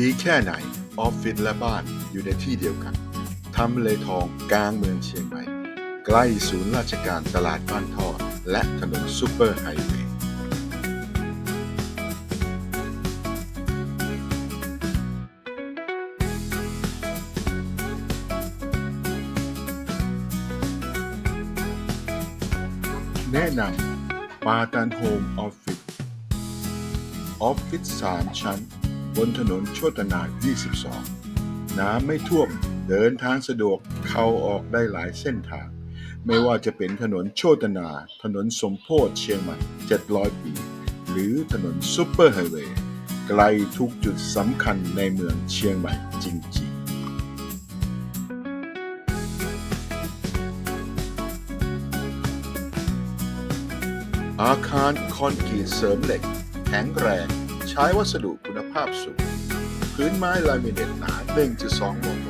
ดีแค่ไหน ออฟฟิศและบ้านอยู่ในที่เดียวกันทำเลทองกลางเมืองเชียงใหม่ ใกล้ศูนย์ราชการตลาดบ้านทอดและถนนซูเปอร์ไฮเวย์แนะนำปาตันโฮมออฟฟิศออฟฟิศ3ชั้น บนถนนโชตนา 22 น้ำไม่ท่วม เดินทางสะดวกเข้าออกได้หลายเส้นทาง ไม่ว่าจะเป็นถนนโชตนา ถนนสมโพธิเชียงใหม่ 700 ปี หรือถนนซุปเปอร์ไฮเวย์ไกลทุกจุดสำคัญในเมืองเชียงใหม่จริงๆอาคารคอนกรีตเสริมเหล็ก แข็งแรง ใช้วัสดุคุณภาพสูง พื้นไม้ลามิเนตหนา 1.2 มม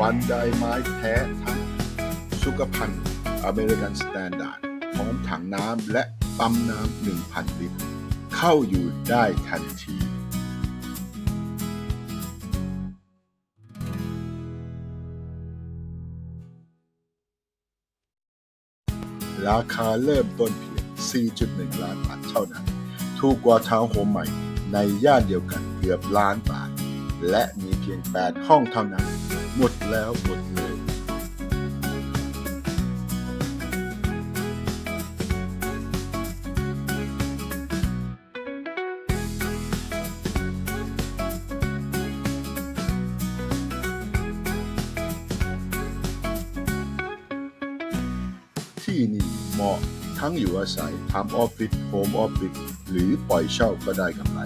บันไดไม้แท้ทั้ง สุขภัณฑ์อเมริกันสแตนดาร์ดพร้อมถังน้ำและปั๊มน้ำ 1,000 ลิตร เข้าอยู่ได้ทันทีราคาเริ่มต้นเพียง 4.1 ล้านบาทเท่านั้น ถูกกว่าทาวน์โฮมใหม่ ในย่านเดียวกันเกือบล้านบาท และมีเพียง 8 ห้องเท่านั้น หมดแล้วหมดเลยที่นี่เหมาะ ทั้งอยู่อาศัยทำออฟฟิศโฮมออฟฟิศหรือปล่อยเช่าก็ได้กำไร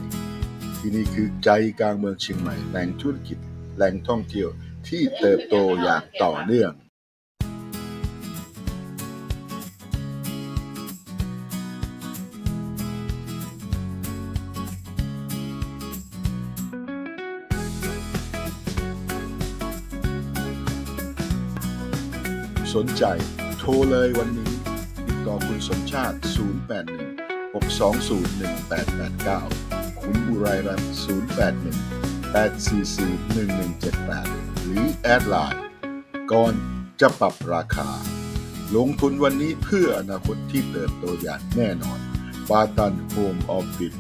ที่นี่คือใจกลางเมืองเชียงใหม่แหล่งธุรกิจแหล่งท่องเที่ยวที่เติบโตอย่างต่อเนื่องสนใจโทรเลยวันนี้ ต่อคุณสมชาติ 081 620 1889 คุณบุไรรัตน์081 844 1178 หรือแอดไลน์ก่อนจะปรับราคา ลงทุนวันนี้เพื่ออนาคตที่เติบโตอย่างแน่นอนปาตันโฮมออฟฟิศ